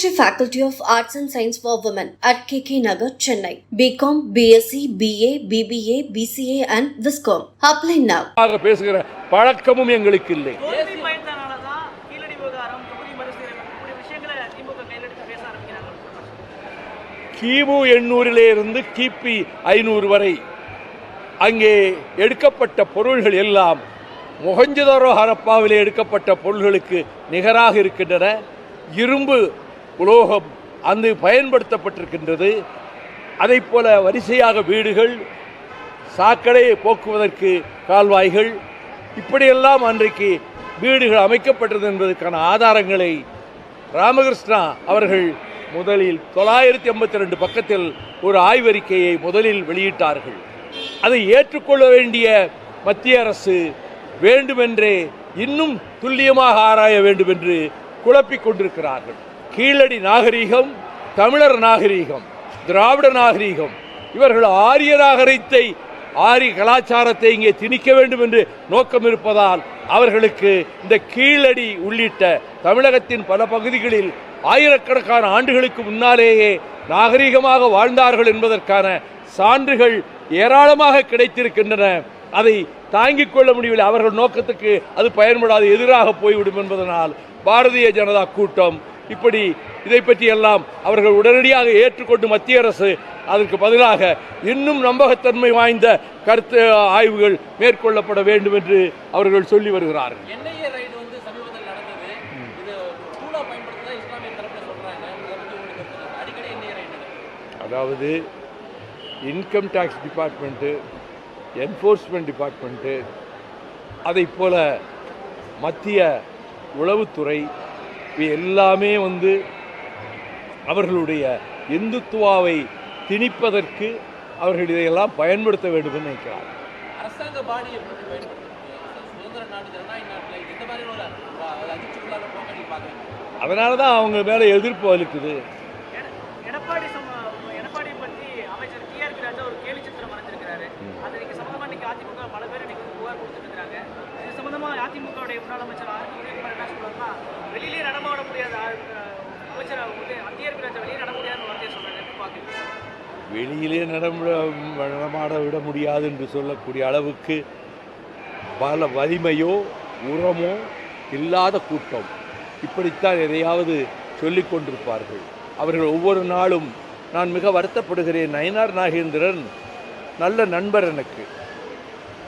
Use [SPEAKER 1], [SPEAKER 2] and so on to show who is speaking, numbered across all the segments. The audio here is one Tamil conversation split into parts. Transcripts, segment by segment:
[SPEAKER 1] Meenakshi Faculty of Arts and Science for Women at KK Nagar, Chennai. BCom, BSc, BA, BBA, BCA and Viscom. Apply now.
[SPEAKER 2] ஆக பேசுகிற பழக்கமும் எங்களுக்கு இல்லை கிமு எண்ணூறிலே இருந்து கிபி ஐநூறு வரை அங்கே எடுக்கப்பட்ட பொருள்கள் எல்லாம் மொஹஞ்சதாரோ ஹரப்பாவிலே எடுக்கப்பட்ட பொருள்களுக்கு நிகராக இருக்கின்றன இரும்பு உலோகம் அங்கு பயன்படுத்தப்பட்டிருக்கின்றது. அதைப் போல வரிசையாக வீடுகள் சாக்கடை போக்குவதற்கு கால்வாய்கள் இப்படியெல்லாம் அன்றைக்கு வீடுகள் அமைக்கப்பட்டது என்பதற்கான ஆதாரங்களை ராமகிருஷ்ணா அவர்கள் முதலில் தொள்ளாயிரத்தி ஐம்பத்தி ரெண்டு பக்கத்தில் ஒரு ஆய்வறிக்கையை முதலில் வெளியிட்டார்கள். அதை ஏற்றுக்கொள்ள வேண்டிய மத்திய அரசு வேண்டுமென்றே இன்னும் துல்லியமாக ஆராய வேண்டும் என்று குழப்பிக் கொண்டிருக்கிறார்கள். கீழடி நாகரீகம் தமிழர் நாகரீகம் திராவிட நாகரீகம். இவர்கள் ஆரிய நாகரிகத்தை ஆரிய கலாச்சாரத்தை இங்கே திணிக்க வேண்டும் என்று நோக்கம் இருப்பதால் அவர்களுக்கு இந்த கீழடி உள்ளிட்ட தமிழகத்தின் பல பகுதிகளில் ஆயிரக்கணக்கான ஆண்டுகளுக்கு முன்னாலேயே நாகரீகமாக வாழ்ந்தார்கள் என்பதற்கான சான்றுகள் ஏராளமாக கிடைத்திருக்கின்றன. அதை தாங்கிக் கொள்ள முடியவில்லை. அவர்கள் நோக்கத்துக்கு அது பயன்படாது எதிராக போய்விடும் என்பதனால் பாரதிய ஜனதா கூட்டம் இப்படி இதை பற்றி எல்லாம் அவர்கள் உடனடியாக ஏற்றுக்கொண்டு மத்திய அரசு அதற்கு பதிலாக இன்னும் நம்பகத்தன்மை வாய்ந்த கருத்து ஆய்வுகள் மேற்கொள்ளப்பட வேண்டும் என்று அவர்கள் சொல்லி வருகிறார்கள்.
[SPEAKER 3] அதை
[SPEAKER 2] அதாவது income tax department enforcement department அதைப் போல மத்திய உளவுத்துறை இவை எல்லாமே வந்து அவர்களுடைய இந்துத்துவாவை திணிப்பதற்கு அவர்கள் இதையெல்லாம் பயன்படுத்த வேண்டும் என்று
[SPEAKER 3] அரசாங்க பாடி பாக்குறீங்க?
[SPEAKER 2] அதனால தான் அவங்க மேலே எதிர்ப்பு அளிக்குது
[SPEAKER 4] சம்பந்தமாக அதிமுகவுடைய முன்னாள் அமைச்சர் ஆர் உதயகுமார் என்ன சொல்றாருன்னா வெளியிலே நடமாட முடியாத அமைச்சர் உதய டி வெளியே நட முடியாதுன்னு வார்த்தையை சொல்றாங்க எப்படி
[SPEAKER 2] வெளியிலே நடமுட நடமாட விட முடியாது என்று சொல்லக்கூடிய அளவுக்கு பல வலிமையோ உரமோ இல்லாத கூட்டம். இப்படித்தான் எதையாவது சொல்லிக் கொண்டிருப்பார்கள். அவர்கள் ஒவ்வொரு நாளும் நான் மிக வருத்தப்படுகிறேன். நயனார் நாகேந்திரன் நல்ல நண்பர் எனக்கு.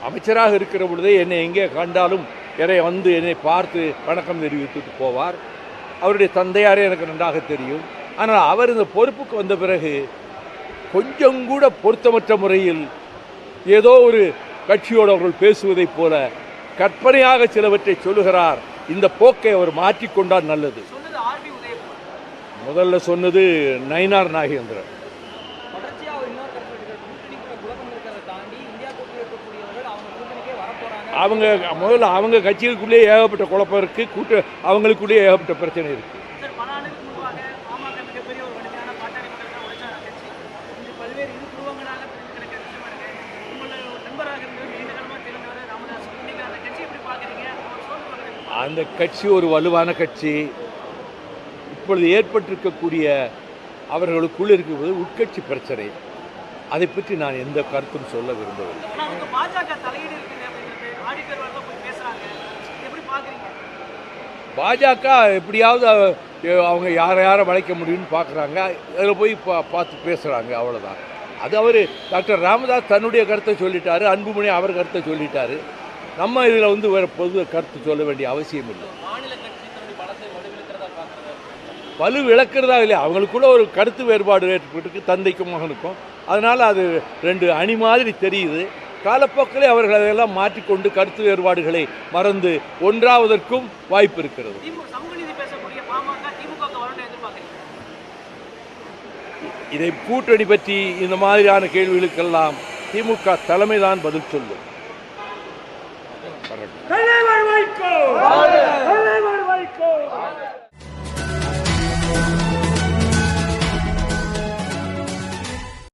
[SPEAKER 2] அமைச்சராக இருக்கிற பொழுதே என்னை எங்கே கண்டாலும் என்னை வந்து என்னை பார்த்து வணக்கம் தெரிவித்துட்டு போவார். அவருடைய தந்தையாரே எனக்கு நன்றாக தெரியும். ஆனால் அவர் இந்த பொறுப்புக்கு வந்த பிறகு கொஞ்சம் கூட பொருத்தமற்ற முறையில் ஏதோ ஒரு கட்சியோடு அவர்கள் பேசுவதைப் போல கற்பனையாக சிலவற்றை சொல்லுகிறார். இந்த போக்கை அவர் மாற்றிக்கொண்டால் நல்லது. முதல்ல சொன்னது நயினார் நாகேந்திரன்.
[SPEAKER 3] அவங்க
[SPEAKER 2] முதல்ல அவங்க கட்சிகளுக்குள்ளேயே ஏகப்பட்ட குழப்பம் இருக்குது கூட்டு அவங்களுக்குள்ளேயே ஏகப்பட்ட பிரச்சனை இருக்குது
[SPEAKER 4] அந்த கட்சி
[SPEAKER 2] ஒரு வலுவான கட்சி. இப்பொழுது ஏற்பட்டிருக்கக்கூடிய அவர்களுக்குள் இருக்கும்போது உட்கட்சி பிரச்சனை. அதை பற்றி நான் எந்த கருத்தும் சொல்ல விரும்பவில்லை.
[SPEAKER 4] பாஜக
[SPEAKER 2] எப்படியாவது அவங்க யாரை யாரை வளைக்க முடியும்னு பார்க்குறாங்க அதில் போய் பா பார்த்து பேசுகிறாங்க அவ்வளோதான் அது அவர் டாக்டர் ராமதாஸ் தன்னுடைய கருத்தை சொல்லிட்டாரு அன்புமணி அவர் கருத்தை சொல்லிட்டாரு. நம்ம இதில் வந்து வேறு பொது கருத்து சொல்ல வேண்டிய அவசியம் இல்லை. வலு விளக்குறதா இல்லையா அவங்களுக்குள்ள ஒரு கருத்து வேறுபாடு ஏற்பட்டுருக்கு தந்தைக்கும் மகனுக்கும். அதனால் அது ரெண்டு அணி மாதிரி தெரியுது. காலப்போக்கிலே அவர்கள் அதையெல்லாம் மாற்றிக்கொண்டு கருத்து வேறுபாடுகளை மறந்து ஒன்றாவதற்கும் வாய்ப்பு இருக்கிறது. இதை கூட்டணி பற்றி இந்த மாதிரியான கேள்விகளுக்கெல்லாம் திமுக தலைமைதான் பதில் சொல்லும்.